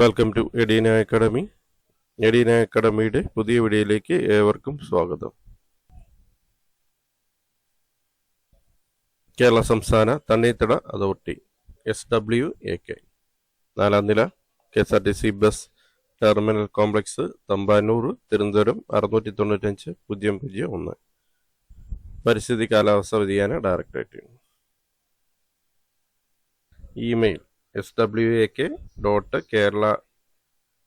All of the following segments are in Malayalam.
Welcome to Edina academy Edina അക്കാഡമിയുടെ പുതിയ വീഡിയോയിലേക്ക് ഏവർക്കും സ്വാഗതം. കേരള സംസ്ഥാന തണ്ണീത്തട authority S W A K നാലാം നില K S R T C bus terminal complex Thampanoor Thiruvananthapuram അറുന്നൂറ്റി തൊണ്ണൂറ്റഞ്ച് പൂജ്യം പൂജ്യം ഒന്ന്. പരിസ്ഥിതി കാലാവസ്ഥ വ്യതിയാന directorate. Email S W A K dot Kerala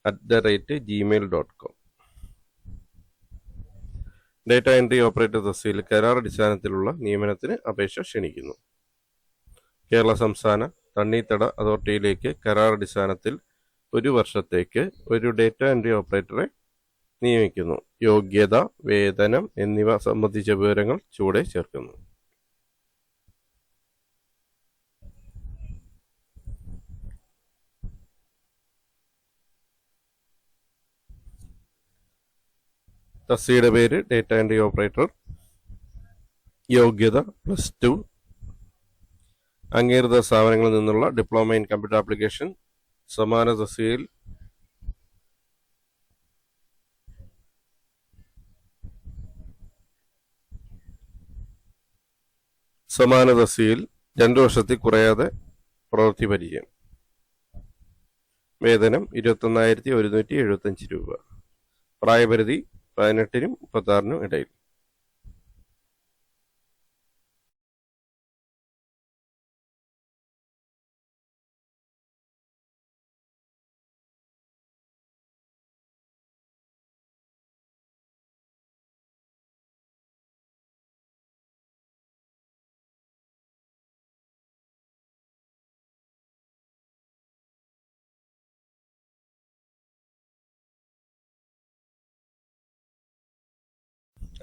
at the rate Gmail dot com data entry operator തസ്തിയിൽ കരാർ അടിസ്ഥാനത്തിലുള്ള നിയമനത്തിന് അപേക്ഷ ക്ഷണിക്കുന്നു. കേരള സംസ്ഥാന തണ്ണീത്തട അതോറിറ്റിയിലേക്ക് കരാർ അടിസ്ഥാനത്തിൽ ഒരു വർഷത്തേക്ക് ഒരു ഡേറ്റ എൻട്രി ഓപ്പറേറ്ററെ നിയമിക്കുന്നു. യോഗ്യത വേതനം എന്നിവ സംബന്ധിച്ച വിവരങ്ങൾ ചുവടെ ചേർക്കുന്നു. തസ്തിയുടെ പേര് ഡേറ്റ എൻട്രി ഓപ്പറേറ്റർ യോഗ്യത പ്ലസ് ടു അംഗീകൃത സ്ഥാപനങ്ങളിൽ നിന്നുള്ള ഡിപ്ലോമ ഇൻ കമ്പ്യൂട്ടർ ആപ്ലിക്കേഷൻ സമാന തസ്തികയിൽ സമാന തസ്തികയിൽ രണ്ടു വർഷത്തിൽ കുറയാതെ പ്രവൃത്തി പരിചയം. വേതനം ഇരുപത്തൊന്നായിരത്തി ഒരുന്നൂറ്റി എഴുപത്തഞ്ച് രൂപ. പ്രായപരിധി പതിനെട്ടിനും മുപ്പത്താറിനും ഇടയിൽ.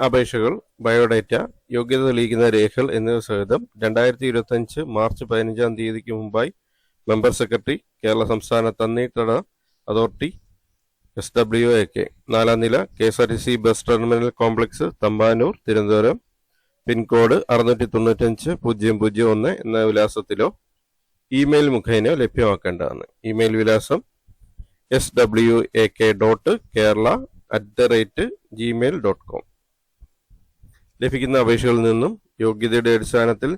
അപേക്ഷകൾ ബയോഡേറ്റ യോഗ്യത തെളിയിക്കുന്ന രേഖകൾ എന്നിവ സഹിതം രണ്ടായിരത്തി ഇരുപത്തഞ്ച് മാർച്ച് പതിനഞ്ചാം തീയതിക്ക് മുമ്പായി മെമ്പർ സെക്രട്ടറി കേരള സംസ്ഥാന തണ്ണീർത്തട authority S W A K. നാലാം നില K S R T C bus terminal complex Thampanoor Thiruvananthapuram. Pin code അറുന്നൂറ്റി തൊണ്ണൂറ്റഞ്ച് പൂജ്യം പൂജ്യം ഒന്ന് എന്ന വിലാസത്തിലോ ഇമെയിൽ മുഖേനയോ ലഭ്യമാക്കേണ്ടതാണ്. ഇമെയിൽ വിലാസം S W A K dot Kerala at the rate Gmail dot com ലഭിക്കുന്ന അപേക്ഷകളിൽ നിന്നും യോഗ്യതയുടെ അടിസ്ഥാനത്തിൽ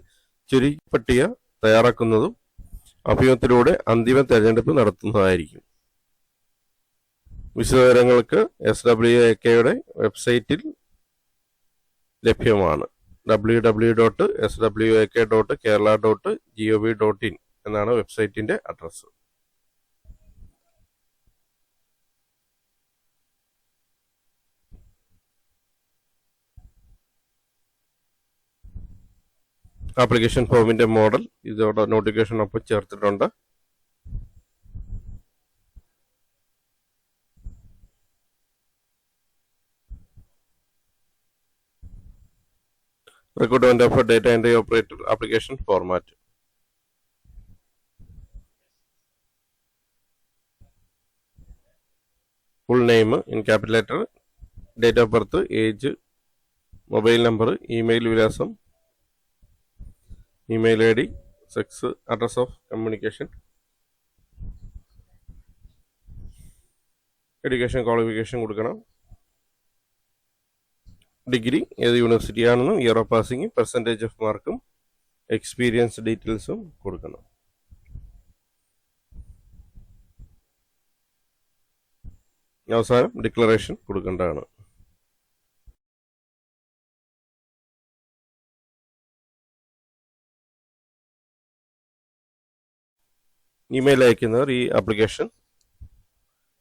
ചുരുക്കിപ്പട്ടിക തയ്യാറാക്കുന്നതും അഭിമുഖത്തിലൂടെ അന്തിമ തെരഞ്ഞെടുപ്പ് നടത്തുന്നതായിരിക്കും. വിശദവിവരങ്ങൾക്ക് എസ് ഡബ്ല്യു എ കെയുടെ വെബ്സൈറ്റിൽ ലഭ്യമാണ്. W W dot S W A K dot Kerala dot G O V dot in എന്നാണ് വെബ്സൈറ്റിന്റെ അഡ്രസ്സ്. ആപ്ലിക്കേഷൻ ഫോമിന്റെ മോഡൽ ഇതോടെ നോട്ടിഫിക്കേഷനൊപ്പം ചേർത്തിട്ടുണ്ട്. Recruitment of data entry operator application format full name in capital letter date of birth age mobile number email വിലാസം email I D sex address of communication education qualification കൊടുക്കണം. ഡിഗ്രി ഏത് യൂണിവേഴ്സിറ്റി ആണെന്നും ഇയർ ഓഫ് പാസിംഗും പെർസെന്റേജ് ഓഫ് മാർക്കും എക്സ്പീരിയൻസ് ഡീറ്റെയിൽസും കൊടുക്കണം. അവസാനം ഡിക്ലറേഷൻ കൊടുക്കേണ്ടതാണ്. ഇമെയിൽ അയക്കുന്നവർ ഈ ആപ്ലിക്കേഷൻ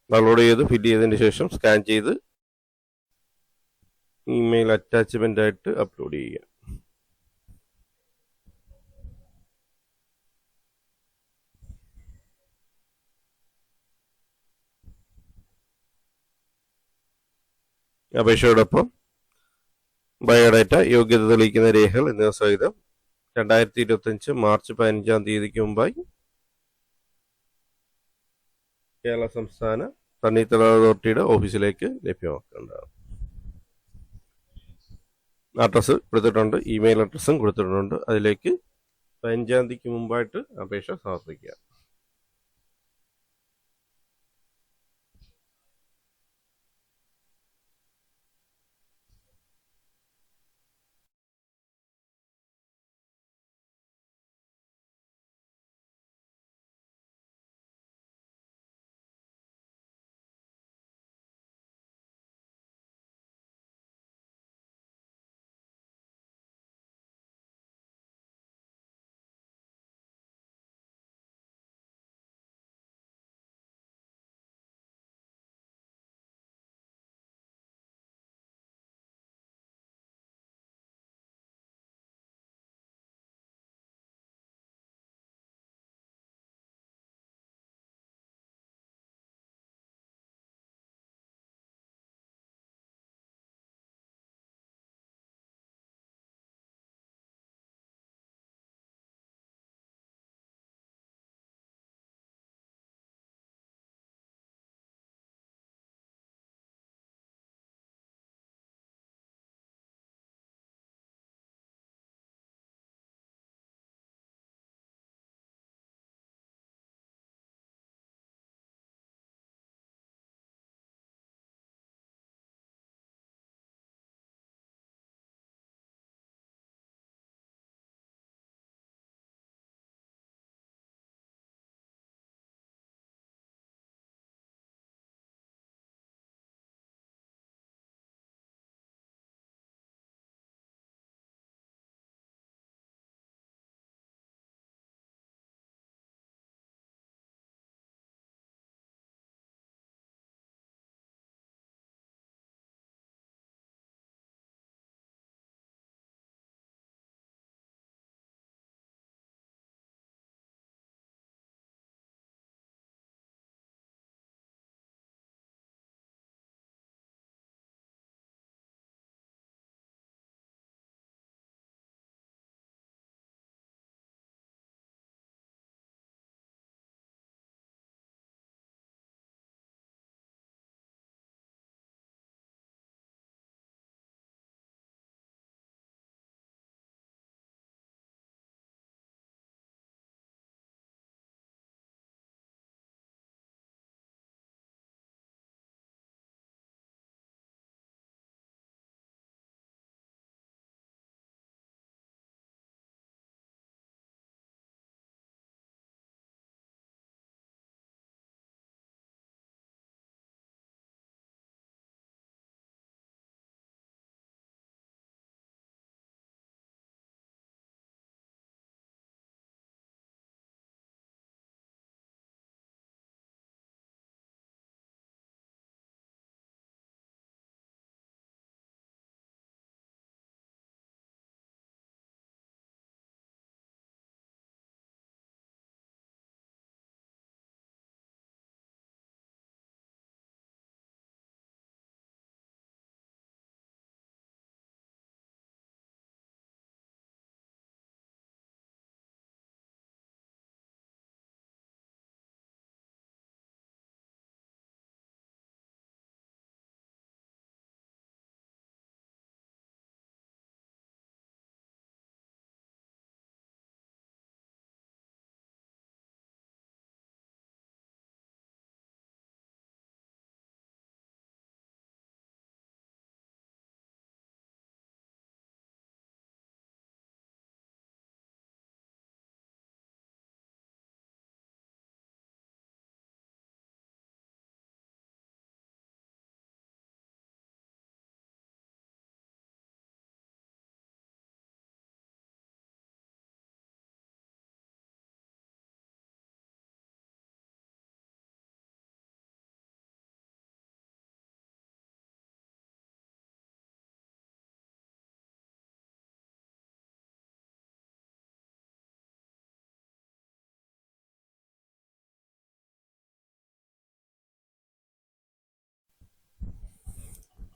ഡൗൺലോഡ് ചെയ്ത് ഫില്ല് ചെയ്തതിന് ശേഷം സ്കാൻ ചെയ്ത് ഇമെയിൽ അറ്റാച്ച്മെന്റ് ആയിട്ട് അപ്ലോഡ് ചെയ്യുക. അപേക്ഷയോടൊപ്പം ബയോഡാറ്റ യോഗ്യത തെളിയിക്കുന്ന രേഖകൾ എന്നിവ സഹിതം രണ്ടായിരത്തി ഇരുപത്തഞ്ച് മാർച്ച് പതിനഞ്ചാം തീയതിക്ക് മുമ്പായി കേരള സംസ്ഥാന തണ്ണീർത്തട അതോറിറ്റിയുടെ ഓഫീസിലേക്ക് ലഭ്യമാക്കേണ്ടതാണ്. അഡ്രസ്സ് കൊടുത്തിട്ടുണ്ട് ഇമെയിൽ അഡ്രസ്സും കൊടുത്തിട്ടുണ്ട്. അതിലേക്ക് പതിനഞ്ചാം തീയതിക്ക് മുമ്പായിട്ട് അപേക്ഷ സമർപ്പിക്കുക.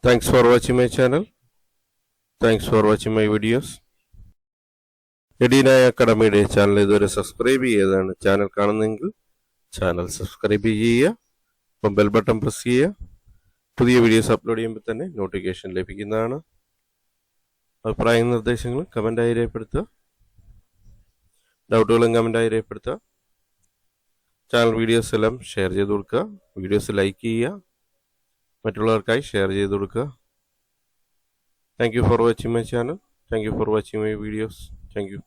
Thanks for watching my channel. Thanks for watching my videos എഡീനായ അക്കാഡമിയുടെ ചാനൽ ഇതുവരെ സബ്സ്ക്രൈബ് ചെയ്തതാണ്. ചാനൽ കാണുന്നെങ്കിൽ ചാനൽ സബ്സ്ക്രൈബ് ചെയ്യുക. അപ്പം ബെൽ ബട്ടൺ പ്രസ് ചെയ്യുക. പുതിയ വീഡിയോസ് അപ്ലോഡ് ചെയ്യുമ്പോൾ തന്നെ നോട്ടിഫിക്കേഷൻ ലഭിക്കുന്നതാണ്. അഭിപ്രായ നിർദ്ദേശങ്ങളും കമന്റായി രേഖപ്പെടുത്തുക. ഡൗട്ടുകളും കമന്റായി രേഖപ്പെടുത്തുക. ചാനൽ വീഡിയോസ് എല്ലാം ഷെയർ ചെയ്ത് കൊടുക്കുക. വീഡിയോസ് ലൈക്ക് ചെയ്യുക. മറ്റുള്ളവർക്കായി ഷെയർ ചെയ്ത് കൊടുക്കുക. Thank you for watching my channel thank you for watching my videos thank you